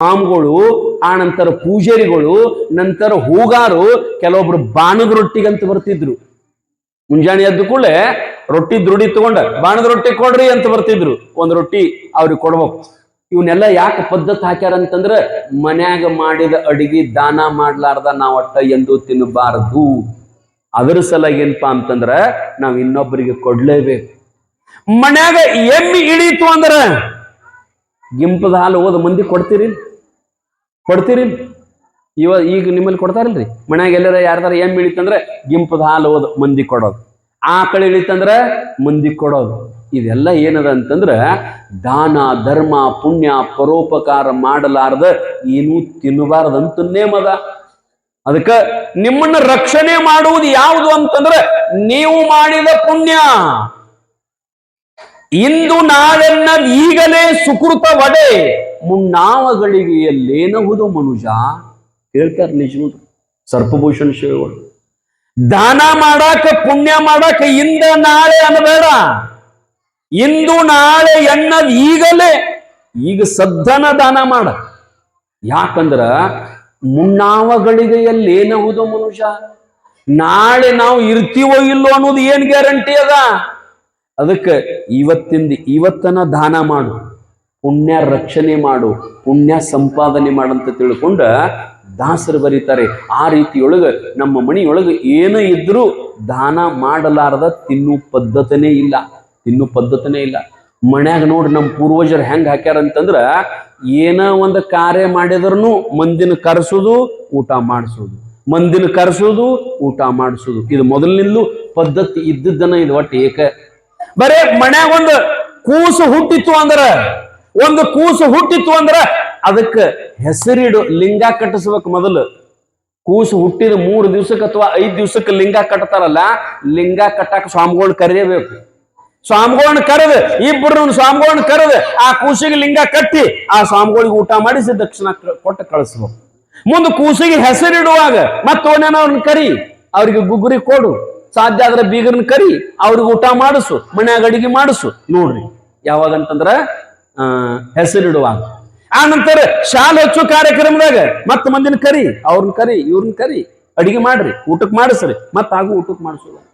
ಸ್ವಾಮಿಗಳು ಆ ನಂತರ ಪೂಜಾರಿಗಳು, ನಂತರ ಹೂಗಾರು, ಕೆಲವೊಬ್ರು ಬಾಣದ ರೊಟ್ಟಿಗಂತ ಬರ್ತಿದ್ರು. ಮುಂಜಾನೆ ಎದ್ದು ಕೂಡಲೇ ರೊಟ್ಟಿ ದೃಢಿ ತಗೊಂಡ, ಬಾಣದ ರೊಟ್ಟಿ ಕೊಡ್ರಿ ಅಂತ ಬರ್ತಿದ್ರು. ಒಂದ್ ರೊಟ್ಟಿ ಅವ್ರಿಗೆ ಕೊಡ್ಬೇಕು. ಇವನ್ನೆಲ್ಲ ಯಾಕೆ ಪದ್ಧತಿ ಹಾಕ್ಯಾರ ಅಂತಂದ್ರ ಮನ್ಯಾಗ ಮಾಡಿದ ಅಡಿಗೆ ದಾನ ಮಾಡ್ಲಾರ್ದ ನಾವು ಅಟ್ಟ ಎಂದು ತಿನ್ನಬಾರದು. ಅದರ ಸಲಾಗಿ ಏನಪ್ಪಾ ಅಂತಂದ್ರ, ನಾವು ಇನ್ನೊಬ್ಬರಿಗೆ ಕೊಡ್ಲೇಬೇಕು. ಮನ್ಯಾಗ ಎಮ್ಮಿ ಇಳೀತು ಅಂದ್ರ ಗಿಂಪದ ಹಾಲು ಓದ ಮಂದಿ ಕೊಡ್ತೀರಿ? ಕೊಡ್ತೀರಿ? ಇವ ಈಗ ನಿಮ್ಮಲ್ಲಿ ಕೊಡ್ತಾರಲ್ರಿ? ಮನ್ಯಾಗ ಎಲ್ಲರ ಯಾರ್ದಾರ ಏನ್ ಇಳಿತಂದ್ರೆ ಗಿಂಪದ ಹಾಲು ಓದ್ ಮಂದಿ ಕೊಡೋದು. ಆಕಳಿ ಇಳಿತಂದ್ರೆ ಮಂದಿ ಕೊಡೋದು. ಇದೆಲ್ಲ ಏನದ ಅಂತಂದ್ರೆ, ದಾನ, ಧರ್ಮ, ಪುಣ್ಯ, ಪರೋಪಕಾರ ಮಾಡಲಾರ್ದ ಏನೂ ತಿನ್ನಬಾರ್ದಂತ ನೇಮದ. ಅದಕ್ಕ ನಿಮ್ಮನ್ನ ರಕ್ಷಣೆ ಮಾಡುವುದು ಯಾವುದು ಅಂತಂದ್ರೆ, ನೀವು ಮಾಡಿದ ಪುಣ್ಯ. ಇಂದು ನಾಳೆನ್ನ ಈಗಲೇ ಸುಕೃತ ವಡೆ ಮುನ್ನಾವಗಳಿಗೆ ಎಲ್ಲೇನಹುದು ಮನುಜ. ಹೇಳ್ತಾರೆ ನಿಜ ಸರ್ಪಭೂಷಣ ಶಿವಗಳು. ದಾನ ಮಾಡಾಕ, ಪುಣ್ಯ ಮಾಡಾಕ ಇಂದ ನಾಳೆ ಅನ್ನಬೇಡ ಇಂದು ನಾಳೆ ಎನ್ನದ್ ಈಗಲೇ ಈಗ ಸದ್ದನ ದಾನ ಮಾಡ. ಯಾಕಂದ್ರ ಮುನ್ನಾವಗಳಿಗೆ ಎಲ್ಲೇನಹುದು ಮನುಷ್ಯ ನಾಳೆ ನಾವು ಇರ್ತೀವೋ ಇಲ್ಲೋ ಅನ್ನೋದು ಏನ್ ಗ್ಯಾರಂಟಿ ಅದ? ಅದಕ್ಕೆ ಇವತ್ತಿಂದ ಇವತ್ತನ ದಾನ ಮಾಡು, ಪುಣ್ಯ ರಕ್ಷಣೆ ಮಾಡು, ಪುಣ್ಯ ಸಂಪಾದನೆ ಮಾಡಂತ ತಿಳ್ಕೊಂಡ ದಾಸರು ಬರೀತಾರೆ. ಆ ರೀತಿಯೊಳಗೆ ನಮ್ಮ ಮನೆಯೊಳಗೆ ಏನು ಇದ್ರೂ ದಾನ ಮಾಡಲಾರದ ತಿನ್ನು ಪದ್ಧತಿನೇ ಇಲ್ಲ ತಿನ್ನು ಪದ್ಧತಿನೇ ಇಲ್ಲ. ಮನ್ಯಾಗ ನೋಡ್ರಿ ನಮ್ಮ ಪೂರ್ವಜರು ಹೆಂಗೆ ಹಾಕ್ಯಾರ ಅಂತಂದ್ರೆ ಏನ ಒಂದು ಕಾರ್ಯ ಮಾಡಿದ್ರು ಮಂದಿನ ಕರೆಸೋದು, ಊಟ ಮಾಡಿಸೋದು. ಮಂದಿನ ಕರೆಸೋದು, ಊಟ ಮಾಡಿಸೋದು. ಇದು ಮೊದಲಿನಿಂದಲೂ ಪದ್ಧತಿ ಇದ್ದಿದ್ದನ ಇದು ಒಟ್ಟು ಏಕ ಬರೇ ಮನ್ಯಾಗ ಒಂದು ಕೂಸು ಹುಟ್ಟಿತ್ತು ಅಂದ್ರ, ಒಂದು ಕೂಸು ಹುಟ್ಟಿತ್ತು ಅಂದ್ರ ಅದಕ್ಕ ಹೆಸರಿಡು ಲಿಂಗ ಕಟ್ಟಿಸ್ಬೇಕು ಮೊದಲು. ಕೂಸು ಹುಟ್ಟಿದ ಮೂರು ದಿವ್ಸಕ್ಕೆ ಅಥವಾ ಐದ್ ದಿವ್ಸಕ್ಕೆ ಲಿಂಗ ಕಟ್ತಾರಲ್ಲ, ಲಿಂಗ ಕಟ್ಟಾಕ ಸ್ವಾಮಿಗಳನ್ನ ಕರೆಯಬೇಕು. ಸ್ವಾಮಿಗಳನ್ನ ಕರೆದು ಇಬ್ಬರು ಸ್ವಾಮಿಗಳನ್ನ ಕರೆದು, ಆ ಕೂಸಿಗೆ ಲಿಂಗ ಕಟ್ಟಿ, ಆ ಸ್ವಾಮಿಗಳಿಗೆ ಊಟ ಮಾಡಿಸಿ ದಕ್ಷಿಣ ಕೊಟ್ಟು ಕಳಿಸ್ಬೇಕು. ಮುಂದೆ ಕೂಸಿಗೆ ಹೆಸರಿಡುವಾಗ ಮತ್ತೊಂದೇನೋ ಅವ್ರನ್ನ ಕರಿ, ಅವ್ರಿಗೆ ಗುಗ್ಗುರಿ ಕೊಡು. ಸಾಧ್ಯ ಆದ್ರೆ ಬೀಗರನ್ನ ಕರಿ, ಅವ್ರಿಗೆ ಊಟ ಮಾಡಿಸು, ಮನ್ಯಾಗ ಅಡಿಗೆ ಮಾಡಿಸು. ನೋಡ್ರಿ, ಯಾವಾಗಂತಂದ್ರ, ಆ, ಹೆಸರಿಡುವಾಗ. ಆ ನಂತರ ಶಾಲೆ ಹೆಚ್ಚು ಕಾರ್ಯಕ್ರಮದಾಗ ಮತ್ತ ಮಂದಿನ ಕರಿ, ಅವ್ರನ್ನ ಕರಿ, ಇವ್ರನ್ನ ಕರಿ, ಅಡಿಗೆ ಮಾಡ್ರಿ ಊಟಕ್ಕೆ ಮಾಡಿಸ್ರಿ, ಮತ್ತ ಹಾಗೂ ಊಟಕ್ಕೆ ಮಾಡಿಸೋದು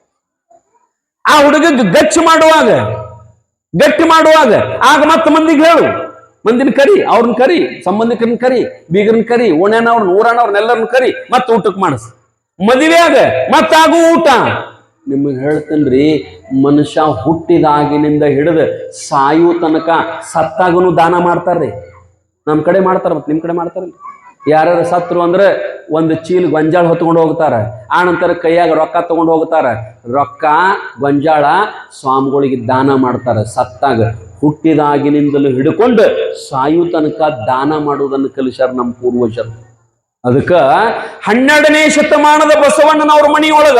ಆ ಹುಡುಗ ಗಚ್ಚು ಮಾಡುವಾಗ, ಗಟ್ಟಿ ಮಾಡುವಾಗ, ಆಗ ಮತ್ತ ಮಂದಿಗೆ ಹೇಳು. ಮಂದಿನ ಕರಿ, ಅವ್ರನ್ನ ಕರಿ, ಸಂಬಂಧಿಕರನ್ನ ಕರಿ ಬೀಗರನ್ನ ಕರಿ, ಓಣ್ಯಾನವ್ರನ್ನ ಊರಾನವ್ರನ್ನೆಲ್ಲರನ್ನ ಕರಿ, ಮತ್ತ ಊಟಕ್ಕೆ ಮಾಡಿಸ್. ಮದುವೆಯಾಗ ಮತ್ತಾಗೂ ಊಟ. ನಿಮಗೆ ಹೇಳ್ತೇನ್ರಿ, ಮನುಷ್ಯ ಹುಟ್ಟಿದಾಗಿನಿಂದ ಹಿಡಿದು ಸಾಯು ತನಕ ಸತ್ತಾಗನು ದಾನ ಮಾಡ್ತಾರ್ರಿ. ನಮ್ಮ ಕಡೆ ಮಾಡ್ತಾರ ಮತ್ತೆ ನಿಮ್ಮ ಕಡೆ ಮಾಡ್ತಾರಲ್ಲ ಯಾರ್ಯಾರು ಸತ್ರು ಅಂದ್ರೆ ಒಂದು ಚೀಲ ಗೊಂಜಾಳ ಹೊತ್ಕೊಂಡು ಹೋಗ್ತಾರ, ಆ ನಂತರ ಕೈಯಾಗ ರೊಕ್ಕ ತಗೊಂಡು ಹೋಗ್ತಾರ. ರೊಕ್ಕ, ಗೊಂಜಾಳ ಸ್ವಾಮಿಗಳಿಗೆ ದಾನ ಮಾಡ್ತಾರ ಸತ್ತಾಗ. ಹುಟ್ಟಿದಾಗಿನಿಂದಲೂ ಹಿಡ್ಕೊಂಡು ಸಾಯು ತನಕ ದಾನ ಮಾಡುವುದನ್ನು ಕಲಿಸ್ಯಾರ ನಮ್ಮ ಪೂರ್ವಜರು. ಅದಕ್ಕ ಹನ್ನೆರಡನೇ ಶತಮಾನದ ಬಸವಣ್ಣನವ್ರ ಮನೆಯೊಳಗ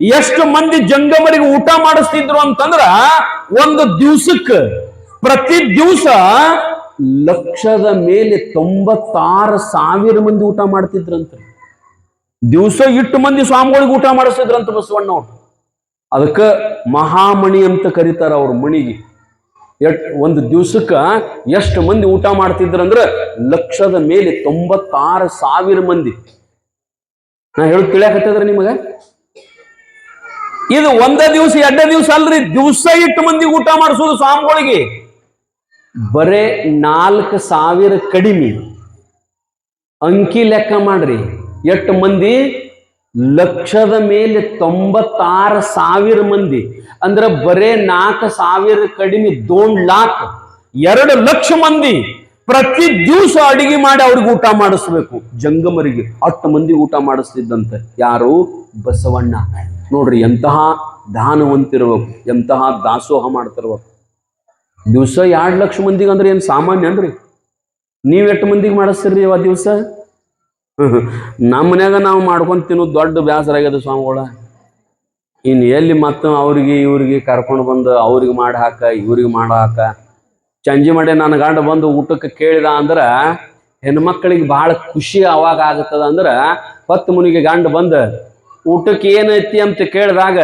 ಎಷ್ಟು ಮಂದಿ ಜಂಗಮರಿಗೆ ಊಟ ಮಾಡಿಸ್ತಿದ್ರು ಅಂತಂದ್ರ ಒಂದು ದಿವ್ಸಕ್ಕೆ ಪ್ರತಿ ದಿವಸ ಲಕ್ಷದ ಮೇಲೆ ತೊಂಬತ್ತಾರು ಸಾವಿರ ಮಂದಿ ಊಟ ಮಾಡ್ತಿದ್ರಂತ. ದಿವಸ ಇಟ್ಟು ಮಂದಿ ಸ್ವಾಮಿಗಳಿಗೆ ಊಟ ಮಾಡಿಸ್ತಿದ್ರಂತ ಬಸವಣ್ಣ ಅವ್ರು ಅದಕ್ಕ ಮಹಾಮಣಿ ಅಂತ ಕರೀತಾರ ಅವ್ರ ಮಣಿಗೆ. ಎಟ್ ಒಂದು ದಿವ್ಸಕ್ಕ ಎಷ್ಟು ಮಂದಿ ಊಟ ಮಾಡ್ತಿದ್ರಂದ್ರ ಲಕ್ಷದ ಮೇಲೆ ತೊಂಬತ್ತಾರು ಸಾವಿರ ಮಂದಿ. ನಾ ಹೇಳಿ ತಿಳಿಯಾಕತ್ತದ್ರ ನಿಮಗ? ಇದು ಒಂದೇ ದಿವಸ ಎರಡೇ ದಿವಸ ಅಲ್ರಿ. ದಿವಸ ಇಟ್ಟು ಮಂದಿ ಊಟ ಮಾಡಿಸೋದು ಸ್ವಾಮಿಗಳಿಗೆ. ಬರೇ ನಾಲ್ಕು ಸಾವಿರ ಕಡಿಮೆ. ಅಂಕಿ ಲೆಕ್ಕ ಮಾಡ್ರಿ. ಎಷ್ಟು ಮಂದಿ? ಲಕ್ಷದ ಮೇಲೆ ತೊಂಬತ್ತಾರು ಸಾವಿರ ಮಂದಿ, ಅಂದ್ರೆ ಬರೇ ನಾಲ್ಕು ಸಾವಿರ ಕಡಿಮೆ ದೋಣ್ ಲಾಕ್, ಎರಡು ಲಕ್ಷ ಮಂದಿ ಪ್ರತಿ ದಿವಸ ಅಡಿಗೆ ಮಾಡಿ ಅವ್ರಿಗೆ ಊಟ ಮಾಡಿಸ್ಬೇಕು. ಜಂಗಮರಿಗೆ ಅಷ್ಟು ಮಂದಿ ಊಟ ಮಾಡಿಸ್ತಿದ್ದಂತೆ. ಯಾರು? ಬಸವಣ್ಣ. ನೋಡ್ರಿ, ಎಂತಹ ದಾನವಂತಿರ್ಬೇಕು ಎಂತಹ ದಾಸೋಹ ಮಾಡ್ತಿರ್ಬೇಕು ದಿವಸ ಎರಡು ಲಕ್ಷ ಮಂದಿಗೆ ಅಂದ್ರೆ ಏನು ಸಾಮಾನ್ಯ ಅನ್ರಿ ನೀವ್ ಎಷ್ಟು ಮಂದಿಗೆ ಮಾಡಿಸ್ತೀರಿ ಆ ದಿವಸ? ನಮ್ಮ ಮನ್ಯಾಗ ನಾವು ಮಾಡ್ಕೊಂಡು ತಿನ್ನೋದು ದೊಡ್ಡ ಬೇಸರ ಆಗ್ಯದ ಸ್ವಾಮಿಗಳ. ಇನ್ನು ಎಲ್ಲಿ ಮತ್ತೆ ಅವ್ರಿಗೆ ಇವ್ರಿಗೆ ಕರ್ಕೊಂಡು ಬಂದು ಅವ್ರಿಗೆ ಮಾಡಿ ಹಾಕ, ಇವ್ರಿಗೆ ಮಾಡಿ ಹಾಕ. ಚಂಜಿ ಮಾಡಿ ನನ್ನ ಗಂಡ ಬಂದು ಊಟಕ್ಕೆ ಕೇಳಿದ ಅಂದ್ರೆ, ಹೆಣ್ಮಕ್ಳಿಗೆ ಭಾಳ ಖುಷಿ ಅವಾಗ ಆಗತ್ತದ ಅಂದ್ರೆ, ಹೊತ್ತು ಮುನಿಗೆ ಗಂಡ ಬಂದ ಊಟಕ್ಕೆ ಏನೈತಿ ಅಂತ ಕೇಳಿದಾಗ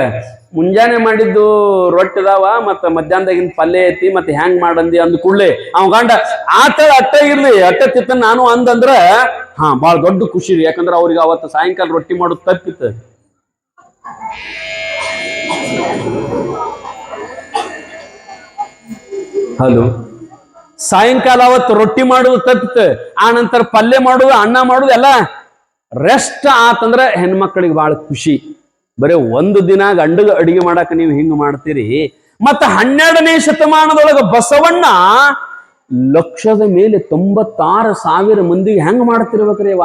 ಮುಂಜಾನೆ ಮಾಡಿದ್ದು ರೊಟ್ಟಿ ಅದಾವ ಮತ್ತ ಮಧ್ಯಾಹ್ನದಾಗಿನ ಪಲ್ಯ ಐತಿ ಮತ್ತೆ ಹ್ಯಾಂಗ್ ಮಾಡಂದಿ ಅಂದ ಕೂಡ್ಲೆ ಅವ್ ಗಂಡ ಆತ ಅಟ್ಟ ಇರ್ಲಿ ಅಟ್ಟ ತಿತ್ತ ನಾನು ಅಂದಂದ್ರ ಹಾ ಬಾಳ ದೊಡ್ಡ ಖುಷಿ ರೀ ಯಾಕಂದ್ರ ಅವ್ರಿಗೆ ಅವತ್ತು ಸಾಯಂಕಾಲ ರೊಟ್ಟಿ ಮಾಡೋದು ತಪ್ಪಿತ್ತು ಹಲೋ. ಸಾಯಂಕಾಲ ಅವತ್ತು ರೊಟ್ಟಿ ಮಾಡುದು ತಪ್ಪಿತ್ತು ಆ ನಂತರ ಪಲ್ಯ ಮಾಡುದು ಅನ್ನ ಮಾಡುದು ಎಲ್ಲ ರೆಸ್ಟ್ ಆತಂದ್ರೆ ಹೆಣ್ಮಕ್ಳಿಗೆ ಬಹಳ ಖುಷಿ. ಬರೀ ಒಂದು ದಿನ ಗಂಡಗ ಅಡಿಗೆ ಮಾಡಕ್ಕೆ ನೀವು ಹಿಂಗ ಮಾಡ್ತೀರಿ? ಮತ್ತ ಹನ್ನೆರಡನೇ ಶತಮಾನದೊಳಗ ಬಸವಣ್ಣ ಲಕ್ಷದ ಮೇಲೆ ತೊಂಬತ್ತಾರು ಸಾವಿರ ಮಂದಿಗೆ ಹೆಂಗ್ ಮಾಡ್ತಿರ್ಬೇಕ್ರಿ ಅವ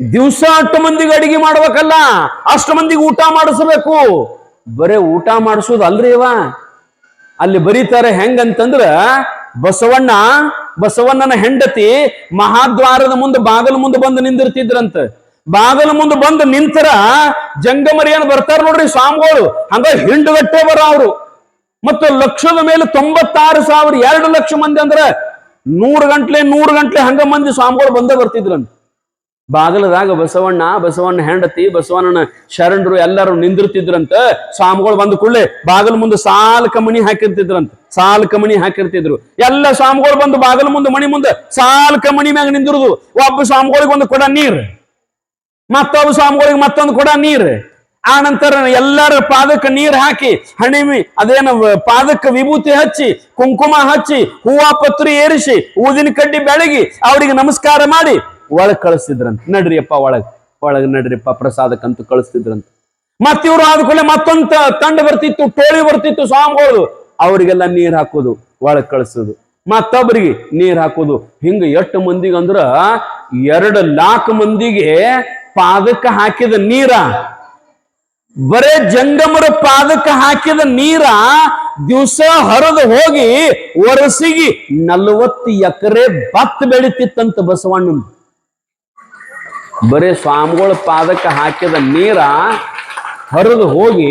ದಿವಸ ಅಷ್ಟು ಮಂದಿಗೆ ಅಡಿಗೆ ಮಾಡ್ಬೇಕಲ್ಲ, ಅಷ್ಟು ಮಂದಿಗೆ ಊಟ ಮಾಡಿಸ್ಬೇಕು. ಬರೇ ಊಟ ಮಾಡಿಸೋದು ಅಲ್ರಿ ಅಲ್ಲಿ ಬರೀತಾರೆ ಹೆಂಗಂತಂದ್ರ ಬಸವಣ್ಣ ಬಸವಣ್ಣನ ಹೆಂಡತಿ ಮಹಾದ್ವಾರದ ಮುಂದೆ ಬಾಗಲ ಮುಂದೆ ಬಂದು ನಿಂದಿರ್ತಿದ್ರಂತ. ಬಾಗಲ ಮುಂದೆ ಬಂದು ನಿಂತರ ಜಂಗಮರಿ ಏನ್ ಬರ್ತಾರ ನೋಡ್ರಿ ಸ್ವಾಮಿಗಳು. ಹಂಗ ಹಿಂಡುಗಟ್ಟೆ ಬರ ಅವರು. ಮತ್ತು ಲಕ್ಷದ ಮೇಲೆ ತೊಂಬತ್ತಾರು ಸಾವಿರ, ಎರಡು ಲಕ್ಷ ಮಂದಿ ಅಂದ್ರ ನೂರು ಗಂಟ್ಲೆ ನೂರು ಗಂಟ್ಲೆ ಹಂಗ ಮಂದಿ ಸ್ವಾಮಿಗಳು ಬಂದೇ ಬರ್ತಿದ್ರಂತ. ಬಾಗಲದಾಗ ಬಸವಣ್ಣ ಬಸವಣ್ಣ ಹೆಂಡತಿ, ಬಸವಣ್ಣನ ಶರಣರು ಎಲ್ಲರೂ ನಿಂದಿರ್ತಿದ್ರಂತ, ಸ್ವಾಮಿಗಳು ಬಂದ ಕೂಡಲೇ ಬಾಗಲ ಮುಂದೆ ಸಾಲ್ ಕಮಣಿ ಹಾಕಿರ್ತಿದ್ರಂತ, ಸಾಲ್ ಕಮಣಿ ಹಾಕಿರ್ತಿದ್ರು. ಎಲ್ಲ ಸ್ವಾಮಿಗಳು ಬಂದು ಬಾಗಲ ಮುಂದೆ, ಮಣಿ ಮುಂದೆ ಸಾಲ್ ಕಮಣಿ ಮ್ಯಾಗ ನಿಂದಿರುದು. ಒಬ್ಬ ಸ್ವಾಮಿಗಳಿಗೆ ಒಂದು ಕೊಡ ನೀರ್, ಮತ್ತೊಬ್ಬ ಸ್ವಾಮಿಗಳಿಗೆ ಮತ್ತೊಂದು ಕೊಡ ನೀರ್. ಆ ನಂತರ ಎಲ್ಲರ ಪಾದಕ್ಕೆ ನೀರ್ ಹಾಕಿ, ಹಣಿಮಿ, ಅದೇನ ಪಾದಕ್ಕೆ ವಿಭೂತಿ ಹಚ್ಚಿ, ಕುಂಕುಮ ಹಚ್ಚಿ, ಹೂವಾ ಪತ್ರಿ ಏರಿಸಿ, ಊದಿನ ಕಡ್ಡಿ ಬೆಳಗಿ, ಅವರಿಗೆ ನಮಸ್ಕಾರ ಮಾಡಿ ಒಳಗ್ ಕಳಿಸ್ತಿದ್ರಂತ ನಡ್ರಿಯಪ್ಪ ಒಳಗ್ ಒಳಗ್ ನಡ್ರಿಯಪ್ಪ ಪ್ರಸಾದಕ್ಕಂತ ಕಳಿಸ್ತಿದ್ರಂತ ಮತ್ತ ಇವ್ರು ಆದ ಮತ್ತೊಂದು ತಂಡ ಬರ್ತಿತ್ತು, ಟೋಳಿ ಬರ್ತಿತ್ತು ಸ್ವಾಮಿಗಳು ಅವರಿಗೆಲ್ಲ ನೀರ್ ಹಾಕೋದು, ಒಳಗ್ ಕಳಿಸೋದು. ಮತ್ತೊಬ್ಬರಿಗೆ ನೀರ್ ಹಾಕೋದು. ಹಿಂಗ ಎಷ್ಟು ಮಂದಿಗೆ ಅಂದ್ರ, ಎರಡು ಲಾಕ್ ಮಂದಿಗೆ ಪಾದಕ್ಕೆ ಹಾಕಿದ ನೀರ. ಬರೇ ಜಂಗಮರ ಪಾದಕ್ಕೆ ಹಾಕಿದ ನೀರ ದಿವಸ ಹರಿದು ಹೋಗಿ ವರ್ಷಿಗೆ ನಲವತ್ತು ಎಕರೆ ಭತ್ತ ಬೆಳಿತಿತ್ತಂತ ಬಸವಣ್ಣನ ಬರೇ ಸ್ವಾಮಿಗಳ ಪಾದಕ್ಕೆ ಹಾಕಿದ ನೀರ ಹರಿದು ಹೋಗಿ